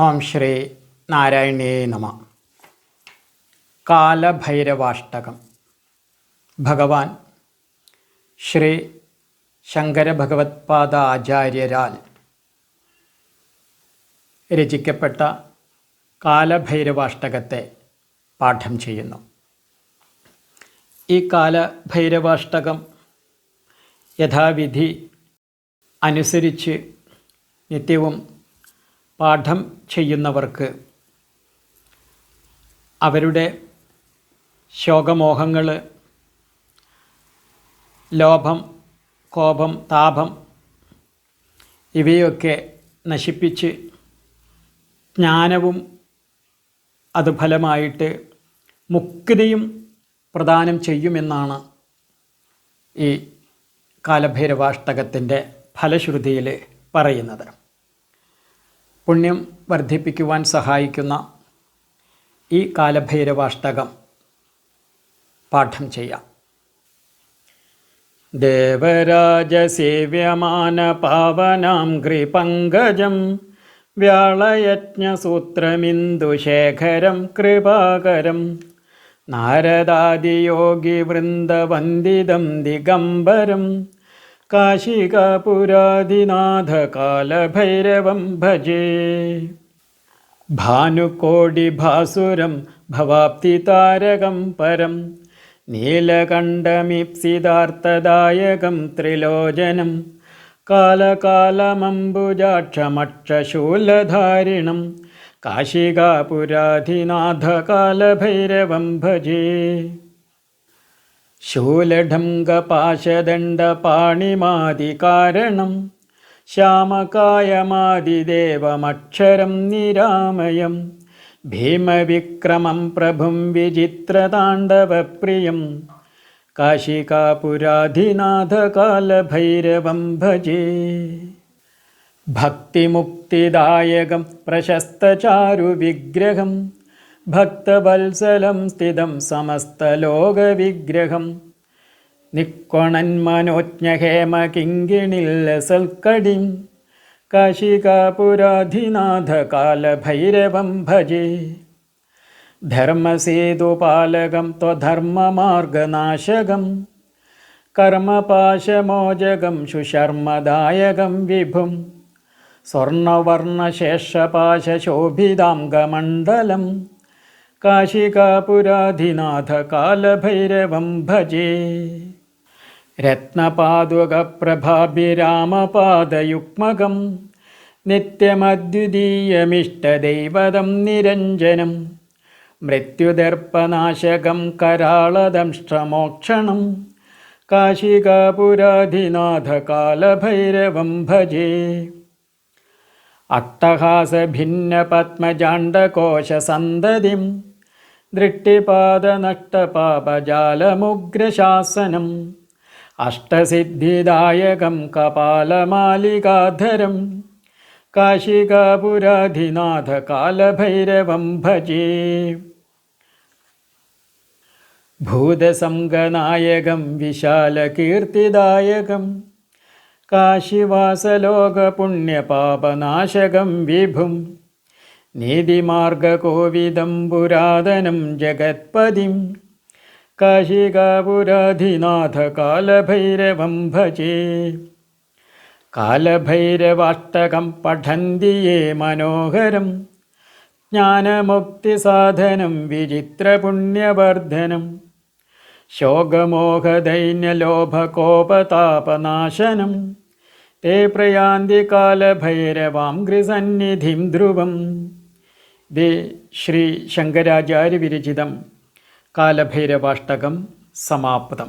ഓം ശ്രീ നാരായണേ നമ. കാലഭൈരവാഷ്ടകം. ഭഗവാൻ ശ്രീ ശങ്കര ഭഗവത്പാദ ആചാര്യരാൽ രചിക്കപ്പെട്ട കാലഭൈരവാഷ്ടകത്തെ പാഠം ചെയ്യുന്നു. ഈ കാലഭൈരവാഷ്ടകം യഥാവിധി അനുസരിച്ച് നിത്യവും പാഠം ചെയ്യുന്നവർക്ക് അവരുടെ ശോകമോഹങ്ങൾ ലോഭം കോപം താപം ഇവയൊക്കെ നശിപ്പിച്ച് ജ്ഞാനവും അത് ഫലമായിട്ട് മുക്തിയും പ്രദാനം ചെയ്യുമെന്നാണ് ഈ കാലഭൈരവാഷ്ടകത്തിന്റെ ഫലശ്രുതിയിൽ പറയുന്നത്. പുണ്യം വർദ്ധിപ്പിക്കുവാൻ സഹായിക്കുന്ന ഈ കാലഭൈരവാഷ്ടകം പാഠം ചെയ്യാം. ദേവരാജസേവ്യമാനപാവനാം കൃപങ്കജം വ്യാളയജ്ഞസൂത്രമിന്ദുശേഖരം കൃപാകരം നാരദാദിയോഗി വൃന്ദവന്ദിതം ദിഗംബരം കാശികാപുരാധിനാഥകാലഭൈരവം ഭജേ. ഭാനുകോടിഭാസുരം ഭവാപ്തിതാരകം പരം. നീലകണ്ഠമിപ്സിതാർത്ഥദായകം ത്രിലോചനം. കാലകാലമംബുജാക്ഷമക്ഷശൂലധാരിണം. കാശികാപുരാധിനാഥകാലഭൈരവം ഭജേ. ശൂലഢംഗപാശദണ്ഡപാണിമാദികാരണം ശ്യാമകായമാതിദേവമക്ഷരം നിരാമയം. ഭീമവിക്രമം പ്രഭും വിചിത്രതാണ്ഡവപ്രിയം. കാശികാപുരാധിനാഥകാലഭൈരവം ഭജേ. ഭക്തിമുക്തിദായകം പ്രശസ്തചാരുവിഗ്രഹം. ഭക്തവത്സലം സ്ഥിതം സമസ്തലോകവിഗ്രഹം. സൽക്കടി. കാശികാപുരാധിനാഥ കാലഭൈരവം ഭജേ. ധർമ്മസേതുപാലകം ത്വധർമ്മമാർഗനാശകം. കർമ്മപാശമോചകം ശുശർമ്മദായകം വിഭും. സ്വർണവർണശേഷപാശോഭിതാംഗമണ്ഡലം കാശികാപുരാധിനാഥകാലഭൈരവം ഭജേ. രത്നപാതുകപ്രഭാഭിരാമപാദയുഗ്മകം നിത്യമദ്വിതീയമിഷ്ടദൈവതം നിരഞ്ജനം മൃത്യുദർപ്പനാശകം കരാളദംഷ്ടമോക്ഷണം കാശികാപുരാധിനാഥകാലഭൈരവം ഭജേ. അട്ടഹാസഭിന്നപത്മജാണ്ഡകോശസന്തതിം ദൃഷ്ടിപാദനഷ്ടപാപജാലമുഗ്രശാസനം അഷ്ടസിദ്ധിദായകം കപാലമാലികാധരം. കാശികാപുരാധിനാഥകാലഭൈരവം ഭജേ. ഭൂതസംഗനായകം വിശാലകീർത്തിദായകം. കാശിവാസലോകപുണ്യപാപനാശകം വിഭും. നീതിമാർഗകോവിദം പുരാതനം ജഗത്പതിം കാശികാപുരാധിനാഥകാലഭൈരവം ഭജേ കാലഭൈരവാഷ്ടകം പഠന്തി യേ മനോഹരം ജ്ഞാനമുക്തിസാധനം വിചിത്രപുണ്യവർദ്ധനം ശോകമോഹദൈന്യലോഭകോപതാപനാശനം ते प्रयान्ति कालभैरवां गृसन्निधिं ध्रुवम् ഇത് ശ്രീ ശങ്കരാചാര്യ വിരചിതം കാലഭൈരവാഷ്ടകം സമാപ്തം.